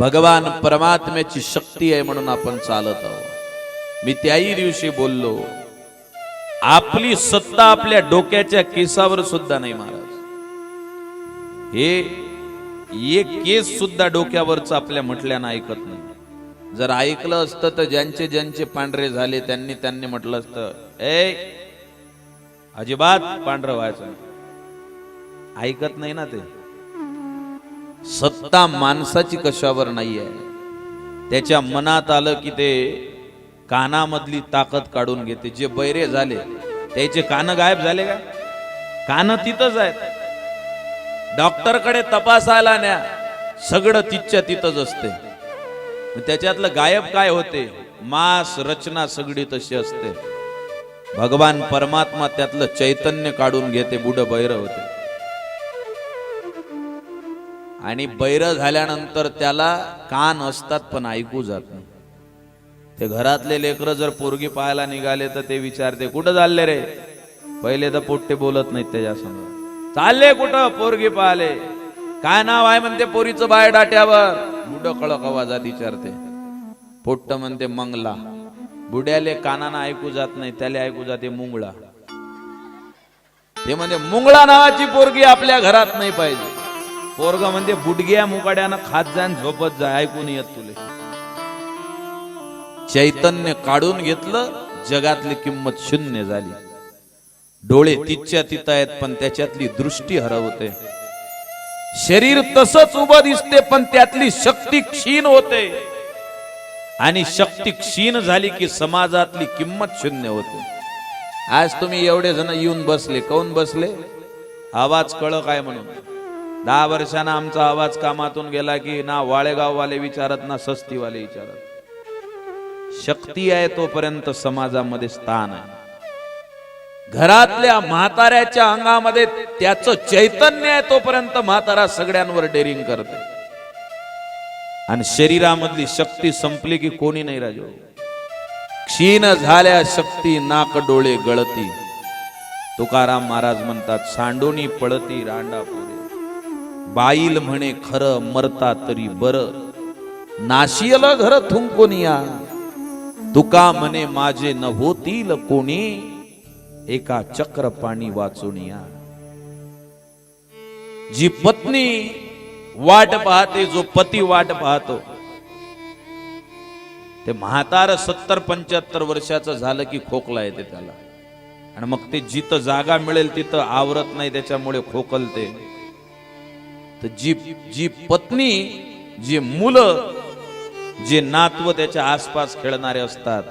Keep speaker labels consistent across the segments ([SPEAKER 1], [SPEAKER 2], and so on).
[SPEAKER 1] भगवान परमात्म्याची शक्ती आहे म्हणून आपण चालत आहोत. मी त्याही दिवशी बोललो आपली सत्ता आपल्या डोक्याच्या केसावर सुद्धा नाही महाराज. हे एक केस सुद्धा डोक्यावरच आपल्या म्हटल्यानं ऐकत नाही. जर ऐकलं असतं तर ज्यांचे ज्यांचे पांढरे झाले त्यांनी त्यांनी म्हटलं असतं ए अजिबात पांढरं व्हायचं ऐकत नाही ना ते. सत्ता माणसाची कशावर नाही आहे त्याच्या मनात आलं की ते कानामधली ताकद काढून घेते. जे बैरे झाले त्याचे कान गायब झाले का? कान तिथंच आहेत. डॉक्टरकडे तपासायला न्या सगळं तिथच्या तिथंच असते. त्याच्यातलं गायब काय होते? मास रचना सगळी तशी असते. भगवान परमात्मा त्यातलं चैतन्य काढून घेते बुड बैर होते. आणि बैर झाल्यानंतर त्याला कान असतात पण ऐकू जात नाही. ते घरातले लेकरं जर पोरगी पाहायला निघाले तर ते विचारते कुठं चालले रे? पहिले तर पोट्टे बोलत नाहीत त्याच्यासमोर चालले कुठं पोरगी पाहिले काय नाव आहे? म्हणते पोरीचं बाय डाट्यावर. बुड कळक आवाजात विचारते. पोट्ट म्हणते मंगला. बुड्याले कानानं ऐकू जात नाही त्याला ऐकू जाते मुंगळा. ते म्हणजे मुंगळा नावाची पोरगी आपल्या घरात नाही पाहिजे. पोरग म्हणजे बुडग्या मुकाड्यानं खात जा झोपत जा ऐकून येत तुले. चैतन्य काढून घेतलं जगातली किंमत शून्य झाली. डोळे तिच्या तिथं आहेत पण त्याच्यातली दृष्टी हरवते. शरीर तसंच उभं दिसते पण त्यातली शक्ती क्षीण होते. आणि शक्ती क्षीण झाली की समाजातली किंमत शून्य होते. आज तुम्ही एवढे जण येऊन बसले काऊन बसले? आवाज कळ काय म्हणून. दहा वर्षानं आमचा आवाज कामातून गेला की ना वाळेगाववाले विचारत ना सस्तीवाले विचारत. शक्ती आहे तोपर्यंत समाजामध्ये स्थान आहे. घरातल्या म्हाताऱ्याच्या अंगामध्ये त्याचं चैतन्य आहे तोपर्यंत म्हातारा सगळ्यांवर डेरिंग करते आणि शरीरामधली शक्ती संपली की कोणी नाही राजो. क्षीण झाल्या शक्ती नाक डोळे गळती. तुकाराम महाराज म्हणतात सांडोनी पळती रांडा बाईल म्हणे खरं मरता तरी बर. नाशियल घर थुंकोनिया तुका म्हणे माझे न होतील कोणी. एका चक्र पाणी वाचुनिया जी पत्नी वाट पाहते जो पती वाट पाहतो ते म्हातार सत्तर पंच्याहत्तर वर्षाचं झालं की खोकला येते त्याला. आणि मग ते जिथं जागा मिळेल तिथं आवरत नाही त्याच्यामुळे खोकलते. तर जी जी पत्नी जी मुलं जे नातव त्याच्या आसपास खेळणारे असतात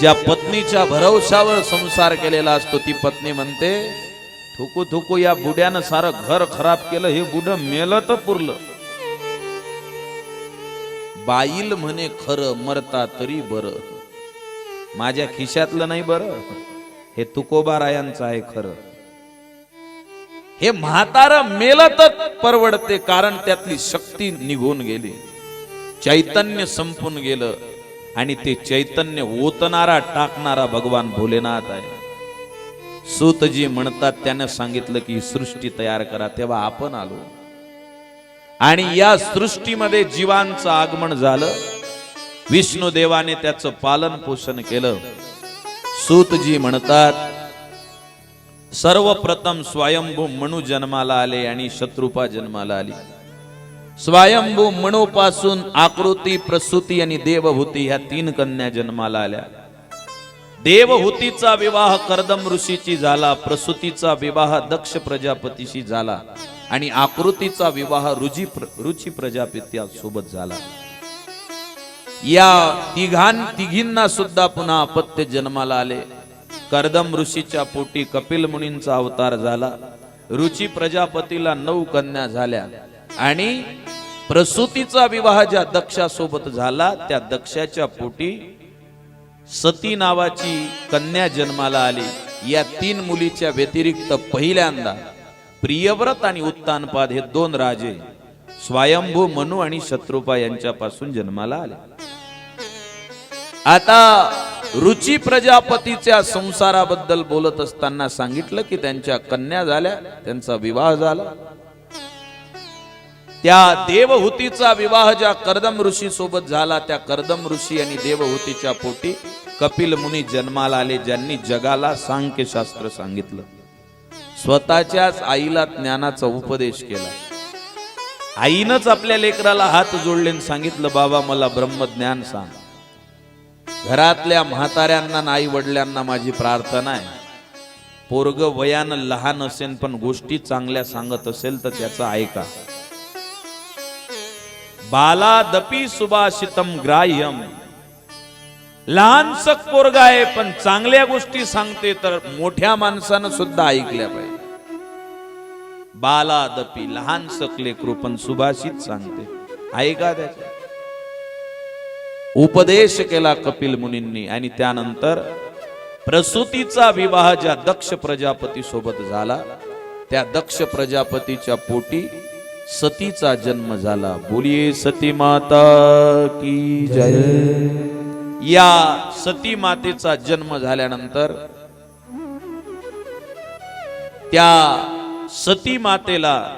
[SPEAKER 1] ज्या पत्नीच्या भरवशावर संसार केलेला असतो ती पत्नी म्हणते थुकू थुकू या बुड्यानं सारं घर खराब केलं हे बुड मेलं तर पुरलं. बाईल म्हणे खरं मरता तरी बर. माझ्या खिशातलं नाही बरं हे तुकोबारायांचं आहे खरं. हे म्हातारा मेलतच परवडते कारण त्यातली शक्ती निघून गेली. चैतन्य संपून गेलं आणि ते चैतन्य ओतणारा टाकणारा भगवान भोलेनाथ आहे. सूतजी म्हणतात त्यानं सांगितलं की सृष्टी तयार करा तेव्हा आपण आलो. आणि या सृष्टीमध्ये जीवांचं आगमन झालं. विष्णू देवाने त्याचं पालन पोषण केलं. सूतजी म्हणतात सर्वप्रथम स्वयंभू मणू जन्माला आले आणि शत्रुपा जन्माला आली. स्वयंभू मणूपासून आकृती प्रसूती आणि देवभूती ह्या तीन कन्या जन्माला आल्या. देवहूतीचा विवाह कर्दम ऋषीची झाला प्रसूतीचा विवाह दक्ष प्रजापतीशी झाला आणि आकृतीचा विवाह रुची रुची प्रजापती सोबत झाला. या तिघां तिघींना सुद्धा पुन्हा अपत्य जन्माला आले. कर्दम ऋषीच्या पोटी कपिल मुनींचा अवतार झाला. रुची प्रजापतीला नऊ कन्या झाल्या. आणि प्रसूतीचा विवाह ज्या दक्षासोबत झाला त्या दक्षाच्या पोटी सती नावाची कन्या जन्माला आली. या तीन मुलीच्या व्यतिरिक्त पहिल्यांदा प्रियव्रत आणि उत्तानपाद हे दोन राजे स्वयंभू मनु आणि शत्रुपा यांच्यापासून जन्माला आले. आता रुची प्रजापतीच्या संसाराबद्दल बोलत असताना सांगितलं की त्यांच्या कन्या झाल्या त्यांचा विवाह झाला. त्या देवहूतीचा विवाह ज्या कर्दम ऋषी सोबत झाला त्या कर्दम ऋषी आणि देवहूतीच्या पोटी कपिल मुनी जन्माला आले ज्यांनी जगाला सांख्य शास्त्र सांगितलं. स्वतःच्याच आईला ज्ञानाचा उपदेश केला. आईनंच आपल्या लेकराला हात जोडले सांगितलं बाबा मला ब्रह्मज्ञान सांग. घरातल्या म्हाताऱ्यांना आई वडिलांना माझी प्रार्थना आहे. पोरग वयानं लहान असेल पण गोष्टी चांगल्या सांगत असेल तर त्याचा ऐका. बाला दपी सुभाषितम ग्राह्यम. लहानस पोरग आहे पण चांगल्या गोष्टी सांगते तर मोठ्या माणसानं सुद्धा ऐकल्या पाहिजे. बाला दपी लहान सकले कृपण सुभाषित सांगते. ऐका त्याच्या उपदेश केला कपिल मुनींनी आणि त्यानंतर प्रसूतीचा विवाह ज्या दक्ष प्रजापती सोबत झाला त्या दक्ष प्रजापतीच्या पोटी सतीचा जन्म झाला. बोलिये सती माता की जय. या सती मातेचा जन्म झाल्यानंतर त्या सती मातेला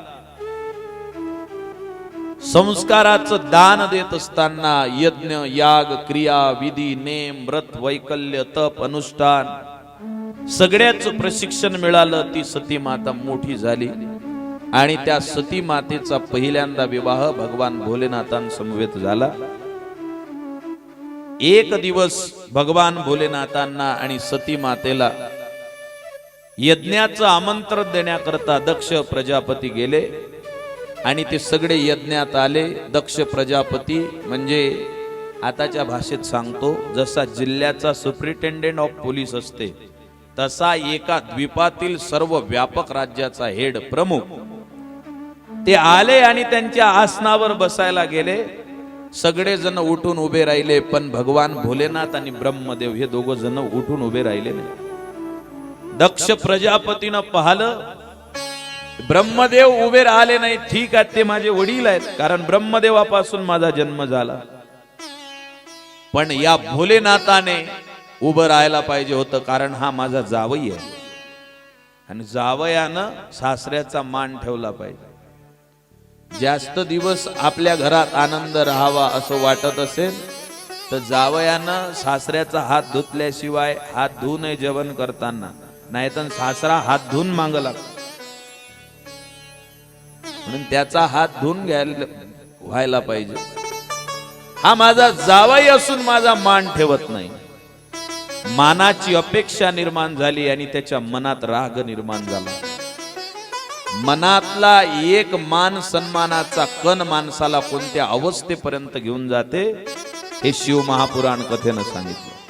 [SPEAKER 1] संस्काराचं दान देत असताना यज्ञ याग क्रिया विधी नेम व्रत वैकल्य तप अनुष्ठान सगळ्याच प्रशिक्षण मिळालं. ती सती माता मोठी झाली. आणि त्या सती मातेचा पहिल्यांदा विवाह भगवान भोलेनाथांसमवेत झाला. एक दिवस भगवान भोलेनाथांना आणि सती मातेला यज्ञाचं आमंत्रण देण्याकरता दक्ष प्रजापती गेले. आणि ते सगळे यज्ञात आले. दक्ष प्रजापती म्हणजे आताच्या भाषेत सांगतो जसा जिल्ह्याचा सुप्रिटेंडेंट ऑफ पोलीस असते तसा एका द्वीपातील सर्व व्यापक राज्याचा हेड प्रमुख. ते आले आणि त्यांच्या आसनावर बसायला गेले. सगळे जण उठून उभे राहिले पण भगवान भोलेनाथ आणि ब्रह्मदेव हे दोघ जण उठून उभे राहिले नाही. दक्ष प्रजापतीनं पाहिलं ब्रह्मदेव उभे राहिले नाही ठीक आहे ते माझे वडील आहेत कारण ब्रह्मदेवापासून माझा जन्म झाला. पण या भोलेनाथाने उभं राहायला पाहिजे होतं कारण हा माझा जावई आहे. आणि जावयानं सासऱ्याचा मान ठेवला पाहिजे. जास्त दिवस आपल्या घरात आनंद राहावा असं वाटत असेल तर जावयानं सासऱ्याचा हात धुतल्याशिवाय हात धुवू नये जेवण करताना नाहीतर सासरा हात धुवून माग लागतो म्हणून त्याचा हात धुवून घ्यायला व्हायला पाहिजे. हा माझा जावाई असून माझा मान ठेवत नाही. मानाची अपेक्षा निर्माण झाली आणि त्याच्या मनात राग निर्माण झाला. मनातला एक मान सन्मानाचा कण माणसाला कोणत्या अवस्थेपर्यंत घेऊन जाते हे शिव महापुराण कथेनं सांगितलं.